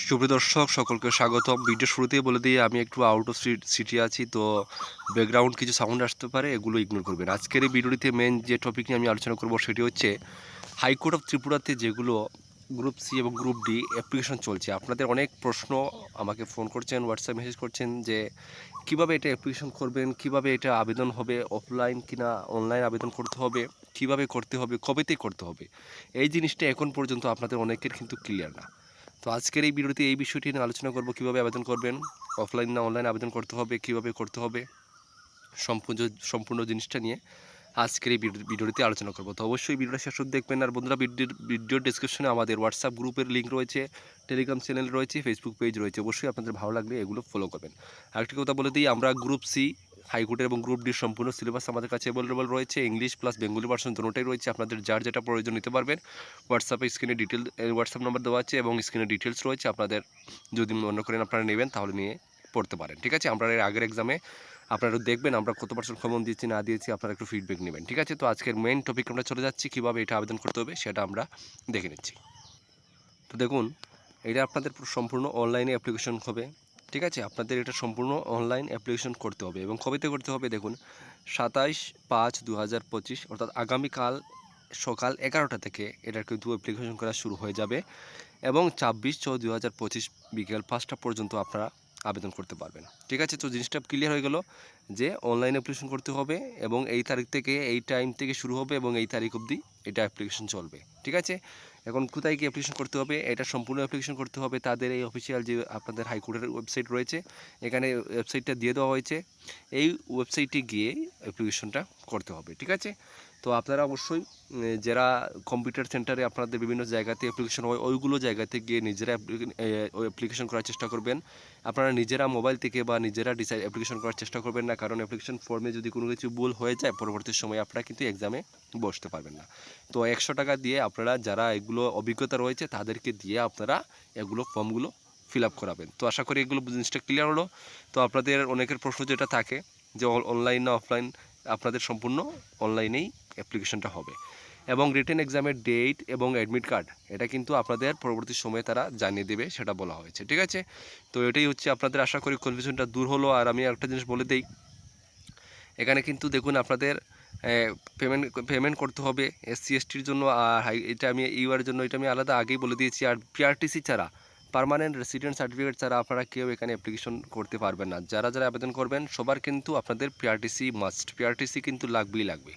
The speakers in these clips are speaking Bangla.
সুপ্রিয় দর্শক, সকলকে স্বাগতম। ভিডিও শুরুতেই বলে দিই, আমি একটু আউট অফ সিটি আছি, তো ব্যাকগ্রাউন্ড কিছু সাউন্ড আসতে পারে, এগুলো ইগনোর করবেন। আজকের এই ভিডিওটিতে মেন যে টপিক নিয়ে আমি আলোচনা করব, সেটি হচ্ছে হাইকোর্ট অফ ত্রিপুরাতে যেগুলো গ্রুপ সি এবং গ্রুপ ডি অ্যাপ্লিকেশন চলছে, আপনাদের অনেক প্রশ্ন আমাকে ফোন করছেন হোয়াটসঅ্যাপ মেসেজ করছেন যে, কীভাবে এটা অ্যাপ্লিকেশন করবেন, কীভাবে এটা আবেদন হবে অফলাইন কিনা অনলাইন আবেদন করতে হবে, কীভাবে করতে হবে কবেতেই করতে হবে, এই জিনিসটা এখন পর্যন্ত আপনাদের অনেকের কিন্তু ক্লিয়ার না। তো আজকের এই ভিডিওতে এই বিষয়টি নিয়ে আলোচনা করব, কীভাবে আবেদন করবেন অফলাইন না অনলাইন আবেদন করতে হবে, কীভাবে করতে হবে, সম্পূর্ণ সম্পূর্ণ জিনিসটা নিয়ে আজকের এই ভিডিও- ভিডিওটিতে আলোচনা করব। তো অবশ্যই ভিডিওটা শেষ দেখবেন। আর বন্ধুরা, ভিডিওর ডিসক্রিপশনে আমাদের হোয়াটসঅ্যাপ গ্রুপের লিঙ্ক রয়েছে টেলিগ্রাম চ্যানেল রয়েছে ফেসবুক পেজ রয়েছে। অবশ্যই আপনাদের ভালো লাগলে এগুলো ফলো করবেন। আরেকটি কথা বলে দিই, আমরা গ্রুপ সি হাইকোর্টের এবং গ্রুপ ডির সম্পূর্ণ সিলেবাস আমাদের কাছে অ্যাভেলেবল রয়েছে। ইংলিশ প্লাস বেঙ্গলি ভার্সন দুটোটাই রয়েছে। আপনাদের যার যেটা প্রয়োজন নিতে পারবেন হোয়াটসঅ্যাপে স্ক্রিনে ডিটেল হোয়াটসঅ্যাপ নাম্বার দেওয়া আছে এবং স্ক্রিনে ডিটেলস রয়েছে। আপনাদের যদি মনে করেন আপনারা নেবেন, তাহলে নিয়ে পড়তে পারেন। ঠিক আছে? আমরা এর আগের এক্সামে আপনারা দেখবেন, আমরা কত পার্সেন্ট ক্ষমন দিয়েছি, না দিয়েছি, আপনারা একটু ফিডব্যাক নেবেন। ঠিক আছে? তো আজকের মেইন টপিক আমরা চলে যাচ্ছি। কীভাবে এটা আবেদন করতে হবে, সেটা আমরা দেখে নিচ্ছি। তো দেখুন, এটা আপনাদের সম্পূর্ণ অনলাইনে অ্যাপ্লিকেশন হবে। ঠিক আছে? আপনাদের এটা সম্পূর্ণ অনলাইন অ্যাপ্লিকেশন করতে হবে এবং কবেতে করতে হবে দেখুন? সাতাইশ পাঁচ দু হাজার পঁচিশ, অর্থাৎ আগামীকাল সকাল এগারোটা থেকে এটার কিন্তু অ্যাপ্লিকেশন করা শুরু হয়ে যাবে এবং ছাব্বিশ ছয় দু হাজার পঁচিশ বিকেল পাঁচটা পর্যন্ত আপনারা আবেদন করতে পারবেন। ঠিক আছে? তো জিনিসটা ক্লিয়ার হয়ে গেল যে অনলাইন অ্যাপ্লিকেশন করতে হবে এবং এই তারিখ থেকে, এই টাইম থেকে শুরু হবে এবং এই তারিখ অবধি এটা অ্যাপ্লিকেশন চলবে, ঠিক আছে? এখন কোথায় গিয়ে অ্যাপ্লিকেশন করতে হবে? এটা সম্পূর্ণ অ্যাপ্লিকেশন করতে হবে তাদের এই অফিসিয়াল যে আপনাদের হাইকোর্টের ওয়েবসাইট রয়েছে, এখানে ওয়েবসাইটটা দিয়ে দেওয়া হয়েছে। এই ওয়েবসাইটে গিয়ে অ্যাপ্লিকেশনটা করতে হবে, ঠিক আছে? তো আপনারা অবশ্যই যারা কম্পিউটার সেন্টারে আপনাদের বিভিন্ন জায়গাতে অ্যাপ্লিকেশন হয়, ওইগুলো জায়গাতে গিয়ে নিজেরা অ্যাপ্লিকেশন করার চেষ্টা করবেন। আপনারা নিজেরা মোবাইল থেকে বা নিজেরা ডিসাইড অ্যাপ্লিকেশন করার চেষ্টা করবেন না, কারণ অ্যাপ্লিকেশন ফর্মে যদি কোনো কিছু ভুল হয়ে যায়, পরবর্তী সময়ে আপনারা কিন্তু এক্সামে বসতে পারবেন না। তো একশো টাকা দিয়ে আপনারা যারা এগুলো অভিজ্ঞতা রয়েছে, তাদেরকে দিয়ে আপনারা এগুলো ফর্মগুলো ফিল আপ করাবেন। তো আশা করি এগুলো জিনিসটা ক্লিয়ার হলো। তো আপনাদের অনেকের প্রশ্ন যেটা থাকে যে অনলাইন না অফলাইন, আপনাদের সম্পূর্ণ অনলাইনেই অ্যাপ্লিকেশনটা হবে। এবং রিটেন এক্সামের ডেট এবং অ্যাডমিট কার্ড, এটা কিন্তু আপনাদের পরবর্তী সময়ে তারা জানিয়ে দেবে, সেটা বলা হয়েছে। ঠিক আছে? তো এটাই হচ্ছে আপনাদের আশা করি কনফিউশনটা দূর হলো। আর আমি একটা জিনিস বলে দিই। এখানে কিন্তু দেখুন আপনাদের পেমেন্ট পেমেন্ট করতে হবে এসসি এসটির জন্য, আর হাই- এটা আমি ইউআর জন্য, এটা আমি আলাদা আগেই বলে দিয়েছি। আর পিআরটিসি ছাড়া পার্মানেন্ট রেসিডেন্ট সার্টিফিকেট ছাড়া আপনারা কেউ এখানে অ্যাপ্লিকেশন করতে পারবেন না। যারা যারা আবেদন করবেন, সবার কিন্তু আপনাদের পিআরটিসি মাস্ট পিআরটিসি কিন্তু লাগবেই লাগবে।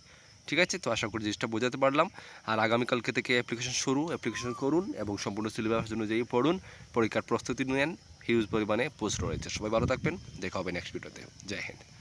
ঠিক আছে? তো আশা করি জিনিসটা বোঝাতে পারলাম। আর আগামীকালকে থেকে অ্যাপ্লিকেশন শুরু অ্যাপ্লিকেশন করুন এবং সম্পূর্ণ সিলেবাস অনুযায়ী পড়ুন। পরীক্ষার প্রস্তুতি নেন হিউজ পরিমাণে পোস্ট রয়েছে। সবাই ভালো থাকবেন। দেখা হবে নেক্সট ভিডিওতে জয় হিন্দ।